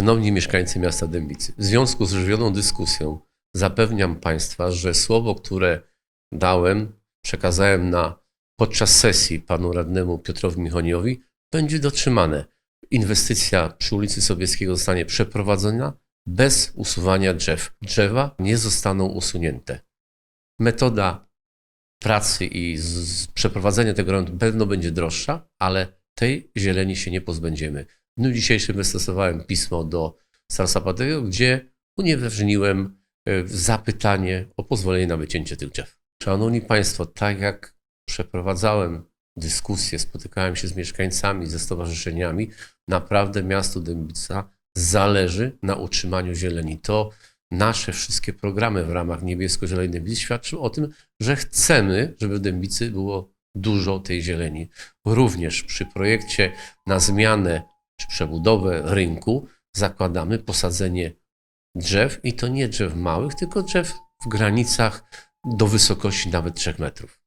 Szanowni mieszkańcy miasta Dębicy, w związku z żywioną dyskusją zapewniam Państwa, że słowo, które dałem, przekazałem na, podczas sesji panu radnemu Piotrowi Michoniowi, będzie dotrzymane. Inwestycja przy ulicy Sobieskiego zostanie przeprowadzona bez usuwania drzew. Drzewa nie zostaną usunięte. Metoda pracy i z, z przeprowadzenia tego remontu pewno będzie droższa, ale tej zieleni się nie pozbędziemy. W dniu dzisiejszym wystosowałem pismo do Patego, gdzie unieważniłem e, zapytanie o pozwolenie na wycięcie tych drzew. Szanowni Państwo, tak jak przeprowadzałem dyskusje, spotykałem się z mieszkańcami, ze stowarzyszeniami, naprawdę miastu Dębica zależy na utrzymaniu zieleni. To nasze wszystkie programy w ramach niebiesko-zielonej Dębicy świadczą o tym, że chcemy, żeby w Dębicy było dużo tej zieleni. Również przy projekcie na zmianę czy przebudowę rynku zakładamy posadzenie drzew i to nie drzew małych, tylko drzew w granicach do wysokości nawet 3 metrów.